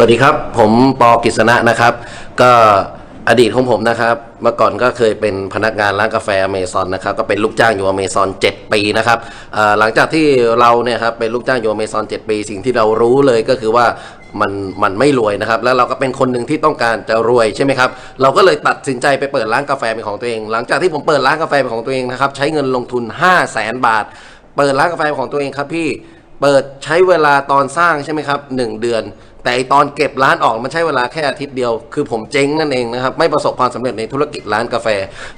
สวัสดีครับ ผมปอกิษณะนะครับ ก็อดีตของผมนะครับ เมื่อก่อนก็เคยเป็นพนักงานร้านกาแฟอเมซอนนะครับ ก็เป็นลูกจ้างอยู่อเมซอน7 ปีนะครับหลังจากที่เราเนี่ยครับเป็นลูกจ้างอยู่อเมซอน7 ปี สิ่งที่เรารู้เลยก็คือว่ามันมันไม่รวยนะครับ แล้วเราก็เป็นคนหนึ่งที่ต้องการจะรวยใช่ไหมครับ เราก็เลยตัดสินใจไปเปิดร้านกาแฟเป็นของตัวเอง หลังจากที่ผมเปิดร้านกาแฟเป็นของตัวเองนะครับ ใช้เงินลงทุน 5 0 0แสนบาท เปิดร้านกาแฟของตัวเองครับพี่ เปิดใช้เวลาตอนสร้างใช่ไหมครับหนึ่งเดือน แต่อ้ตอนเก็บร้านออกมันใช้เวลาแค่อาทิตย์เดียว คือผมเจ๊งนั่นเองนะครับ ไม่ประสบความสำเร็จในธุรกิจร้านกาแฟ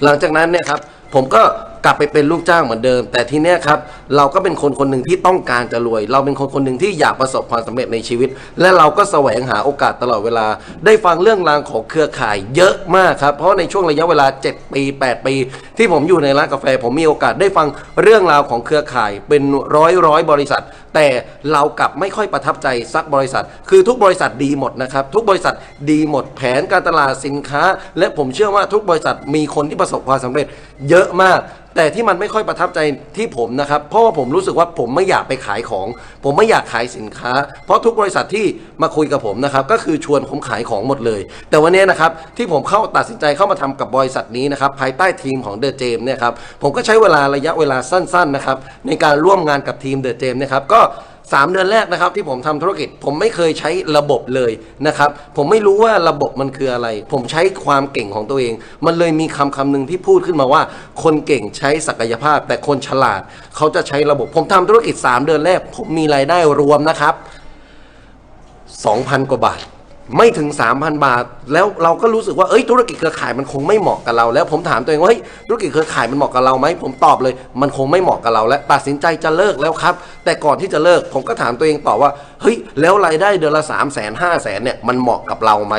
หลังจากนั้นเนี่ยครับผมก็ กลับไปเป็นลูกจ้างเหมือนเดิม แต่ทีเนี้ยครับเราก็เป็นคนคนหนึ่งที่ต้องการจะรวย เราเป็นคนคนหนึ่งที่อยากประสบความสำเร็จในชีวิต และเราก็แสวงหาโอกาสตลอดเวลา ได้ฟังเรื่องราวของเครือข่ายเยอะมากครับเพราะในช่วงระยะเวลา 7 ปี 8 ปี ที่ผมอยู่ในร้านกาแฟ ผมมีโอกาสได้ฟังเรื่องราวของเครือข่ายเป็นร้อยร้อยบริษัท แต่เรากลับไม่ค่อยประทับใจสักบริษัท คือทุกบริษัทดีหมดนะครับทุกบริษัทดีหมดแผนการตลาดสินค้า และผมเชื่อว่าทุกบริษัทมีคนที่ประสบความสำเร็จเยอะมากแต่ที่มันไม่ค่อยประทับใจที่ผมนะครับเพราะว่าผมรู้สึกว่าผมไม่อยากไปขายของ ผมไม่อยากขายสินค้า เพราะทุกบริษัทที่มาคุยกับผมนะครับก็คือชวนผมขายของหมดเลย แต่วันนี้นะครับที่ผมเข้าตัดสินใจเข้ามาทำกับบริษัทนี้นะครับภายใต้ทีมของเดอะเจมเนี่ยครับผมก็ใช้เวลาระยะเวลาสั้นๆนะครับในการร่วมงานกับทีมเดอะเจมนะครับก็ 3 เดือนแรกนะครับที่ผมทำธุรกิจ ผมไม่เคยใช้ระบบเลยนะครับผมไม่รู้ว่าระบบมันคืออะไร ผมใช้ความเก่งของตัวเอง มันเลยมีคำคำหนึ่งที่พูดขึ้นมาว่า คนเก่งใช้ศักยภาพ แต่คนฉลาด เขาจะใช้ระบบ ผมทำธุรกิจ 3 เดือนแรก ผมมีรายได้รวมนะครับ 2,000 กว่าบาท ไม่ถึง 3,000 บาท แล้วเราก็รู้สึกว่าเอ้ยธุรกิจเครือข่ายมันคงไม่เหมาะกับเรา แล้วผมถามตัวเองว่าเฮ้ยธุรกิจเครือข่ายมันเหมาะกับเราไหมผมตอบเลย มันคงไม่เหมาะกับเรา และตัดสินใจจะเลิกแล้วครับ แต่ก่อนที่จะเลิกผมก็ถามตัวเองต่อว่าเฮ้ยแล้วรายได้เดือนละ 3 0 0 0 0 0 5 0 0 0เนี่ยมันเหมาะกับเราไหม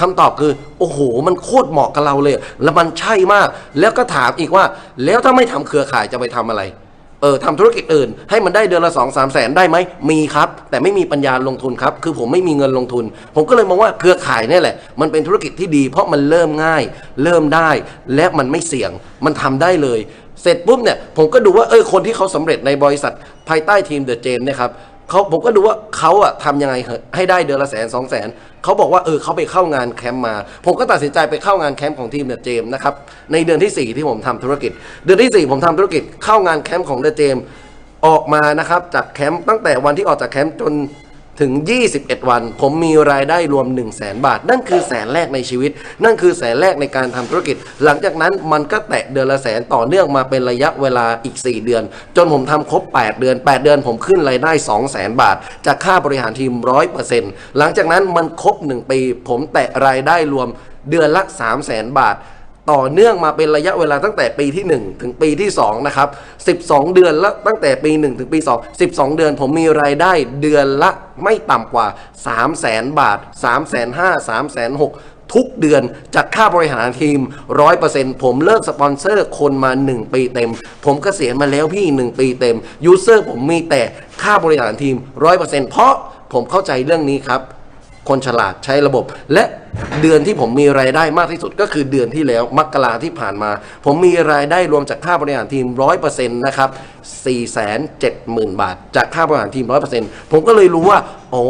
คำตอบคือ โอ้โห มันโคตรเหมาะกับเราเลย แล้วมันใช่มาก แล้วก็ถามอีกว่า แล้วถ้าไม่ทำเครือข่ายจะไปทำอะไร เออทำธุรกิจอื่น ให้มันได้เดือนละ2องสามแสนได้ไหมมีครับ แต่ไม่มีปัญญาลงทุนครับ คือผมไม่มีเงินลงทุน ผมก็เลยมองว่าเครือข่ายเนี่ยแหละ มันเป็นธุรกิจที่ดี เพราะมันเริ่มง่าย เริ่มได้ และมันไม่เสี่ยง มันทำได้เลย เสร็จปุ๊บเนี่ยผมก็ดูว่าเออคนที่เขาสำเร็จในบริษัทภายใต้ทีมเดอะเจมเนี่ยครับ เขาผมก็ดูว่าเขาอะทำยังไงให้ได้เดือนละแสนสองแสนเขาบอกว่าเออเขาไปเข้างานแคมป์มา ผมก็ตัดสินใจไปเข้างานแคมป์ของทีมเดอะเจมนะครับในเดือนที่สี่ที่ผมทำธุรกิจ เดือนที่สี่ผมทำธุรกิจเข้างานแคมป์ของเดอะเจมออกมานะครับจากแคมป์ตั้งแต่วันที่ออกจากแคมป์จน ถึง 21 วัน ผมมีรายได้รวม 1 0 0 0 0แสนบาท นั่นคือแสนแรกในชีวิต นั่นคือแสนแรกในการทำธุรกิจ หลังจากนั้นมันก็แตะเดือนละแสนต่อเนื่องมาเป็นระยะเวลาอีก 4 เดือน จนผมทำครบ 8 เดือน 8 เดือนผมขึ้นรายได้ 2 0 0แสนบาท จากค่าบริหารทีม 100%หลังจากนั้นมันครบ 1 ปี ผมแตะรายได้รวมเดือนละ 3 0 0แสนบาท ต่อเนื่องมาเป็นระยะเวลาตั้งแต่ปีที่ 1 ถึงปีที่2นะครับ12 เดือนแล้วตั้งแต่ปี 1 ถึงปี 2 12 เดือนผมมีรายได้เดือนละไม่ต่ำกว่า 3 0 0แสนบาท 3 5 0 0 0 3 6 0 0 0ทุกเดือนจากค่าบริหารทีม 100%ผมเลิกสปอนเซอร์คนมา 1 ปีเต็ม ผมเกษียณมาแล้วพี่ 1 ปีเต็มยูเซอร์ผมมีแต่ค่าบริหารทีม 100%เพราะผมเข้าใจเรื่องนี้ครับ คนฉลาดใช้ระบบ และเดือนที่ผมมีรายได้มากที่สุดก็คือเดือนที่แล้วมกราที่ผ่านมา ผมมีรายได้รวมจากค่าบริหารทีม 100%นะครับ 470,000 บาท จากค่าบริหารทีม 100%ผมก็เลยรู้ว่า อ๋อ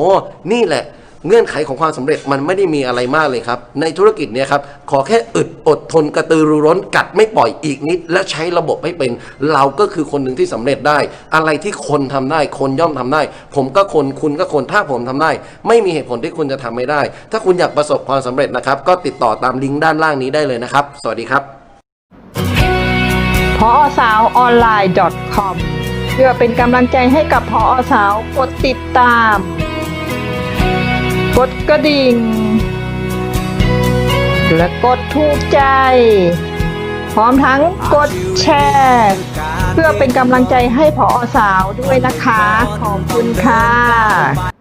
นี่แหละ เงื่อนไขของความสำเร็จมันไม่ได้มีอะไรมากเลยครับ ในธุรกิจเนี่ยครับ ขอแค่อึดอดทนกระตือรือร้น กัดไม่ปล่อยอีกนิด และใช้ระบบให้เป็น เราก็คือคนหนึ่งที่สำเร็จได้ อะไรที่คนทำได้ คนย่อมทำได้ ผมก็คนคุณก็คนถ้าผมทำได้ ไม่มีเหตุผลที่คุณจะทำไม่ได้ ถ้าคุณอยากประสบความสำเร็จนะครับ ก็ติดต่อตามลิงก์ด้านล่างนี้ได้เลยนะครับ สวัสดีครับพอสาวออนไลน์ .com เพื่อเป็นกำลังใจให้กับพอสาวกดติดตาม กดกระดิ่ง และกดถูกใจ พร้อมทั้งกดแชร์ เพื่อเป็นกำลังใจให้พอสาวด้วยนะคะ ขอบคุณค่ะ